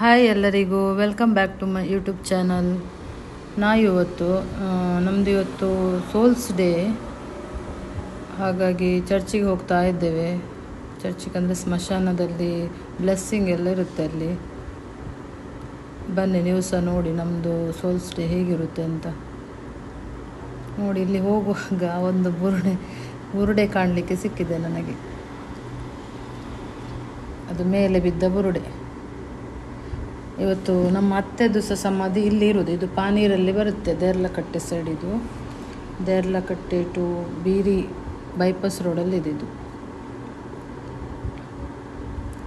Hi ಎಲ್ಲರಿಗೂ welcome back to my YouTube channel ನಾ ಇವತ್ತು ನಮ್ದು ಇವತ್ತು ಸೋಲ್ಸ್ ಡೇ ಹಾಗಾಗಿ ಚರ್ಚಿಗೆ ಹೋಗ್ತಾ ಇದ್ದೇವೆ. ಚರ್ಚಿಗೆ ಅಂದರೆ ಸ್ಮಶಾನದಲ್ಲಿ ಬ್ಲೆಸ್ಸಿಂಗ್ ಎಲ್ಲ ಇರುತ್ತೆ ಅಲ್ಲಿ. ಬನ್ನಿ ನೀವು ಸಹ ನೋಡಿ ನಮ್ಮದು ಸೋಲ್ಸ್ ಡೇ ಹೇಗಿರುತ್ತೆ ಅಂತ. ನೋಡಿ, ಇಲ್ಲಿ ಹೋಗುವಾಗ ಒಂದು ಬುರುಡೆ ಬುರುಡೆ ಕಾಣಲಿಕ್ಕೆ ಸಿಕ್ಕಿದೆ ನನಗೆ. ಅದು ಮೇಲೆ ಬಿದ್ದ ಬುರುಡೆ. ಇವತ್ತು ನಮ್ಮ ಅತ್ತೆದು ಸಹ ಸಮಾಧಿ ಇಲ್ಲಿ ಇರೋದು ಇದು ಪಾನೀರಲ್ಲಿ ಬರುತ್ತೆ. ದೇರ್ಲಕಟ್ಟೆ ಸೈಡ್ ಇದು. ದೇರ್ಲಕಟ್ಟೆ ಟು ಬೀರಿ ಬೈಪಾಸ್ ರೋಡಲ್ಲಿ ಇದೆ ಇದು.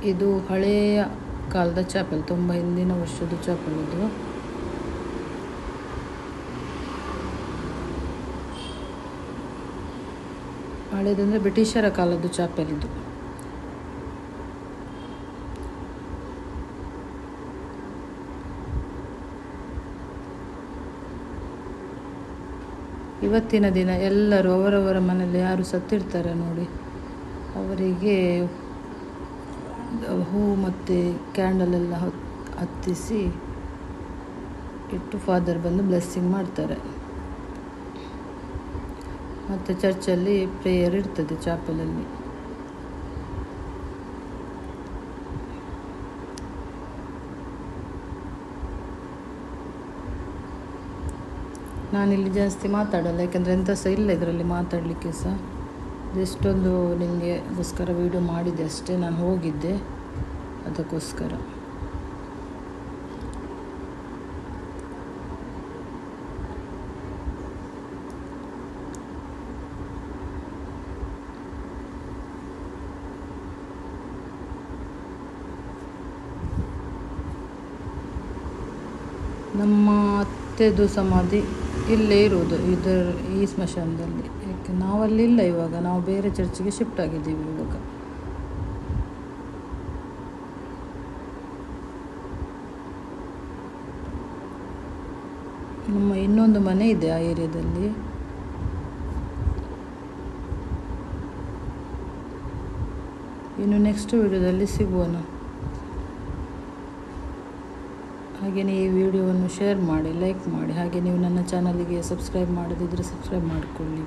ಇದು ಹಳೆಯ ಕಾಲದ ಚಾಪಲ್ ತುಂಬ ಹಿಂದಿನ ವರ್ಷದ ಚಾಪಲ್ ಇದು. ಹಳೇದಂದರೆ ಬ್ರಿಟಿಷರ ಕಾಲದ್ದು ಚಾಪಲ್ ಇದು. ಇವತ್ತಿನ ದಿನ ಎಲ್ಲರೂ ಅವರವರ ಮನೆಯಲ್ಲಿ ಯಾರು ಸತ್ತಿರ್ತಾರೆ ನೋಡಿ. ಅವರಿಗೆ ಹೂ ಮತ್ತು ಕ್ಯಾಂಡಲ್ ಎಲ್ಲ ಹೊತ್, ಹತ್ತಿಸಿ ಇಟ್ಟು ಫಾದರ್ ಬಂದು ಬ್ಲೆಸ್ಸಿಂಗ್ ಮಾಡ್ತಾರೆ. ಮತ್ತು ಚರ್ಚಲ್ಲಿ ಪ್ರೇಯರ್ ಇರ್ತದೆ ಚಾಪಲಲ್ಲಿ ನಾನಿಲ್ಲಿ ಜಾಸ್ತಿ ಮಾತಾಡಲ್ಲ, ಯಾಕೆಂದರೆ ಎಂಥ ಸಹ ಇಲ್ಲ ಇದರಲ್ಲಿ ಮಾತಾಡಲಿಕ್ಕೆ ಸಹ. ಜಸ್ಟೊಂದು ನಿಮಗೆಗೋಸ್ಕರ ವೀಡಿಯೋ ಮಾಡಿದೆ ಅಷ್ಟೇ, ನಾನು ಹೋಗಿದ್ದೆ. ಅದಕ್ಕೋಸ್ಕರ. ನಮ್ಮ ಅತ್ತೆದು ಸಮಾಧಿ. ಇಲ್ಲೇ ಇರುವುದು, ಇದರ, ಈ ಸ್ಮಶಾನದಲ್ಲಿ. ಯಾಕೆ ನಾವಲ್ಲಿ ಇಲ್ಲ ಇವಾಗ, ನಾವು ಬೇರೆ ಚರ್ಚಿಗೆ ಶಿಫ್ಟ್ ಆಗಿದ್ದೀವಿ ಇವಾಗ. ನಮ್ಮ ಇನ್ನೊಂದು ಮನೆ ಇದೆ ಆ ಏರಿಯಾದಲ್ಲಿ. ಇನ್ನು ನೆಕ್ಸ್ಟ್ ವಿಡಿಯೋದಲ್ಲಿ ಸಿಗುವನು. ಹಾಗೆಯೇ ಈ ವಿಡಿಯೋವನ್ನು ಶೇರ್ ಮಾಡಿ, ಲೈಕ್ ಮಾಡಿ, ಹಾಗೆ ನೀವು ನನ್ನ ಚಾನಲಿಗೆ ಸಬ್ಸ್ಕ್ರೈಬ್ ಮಾಡದಿದ್ದರೆ ಸಬ್ಸ್ಕ್ರೈಬ್ ಮಾಡಿಕೊಳ್ಳಿ.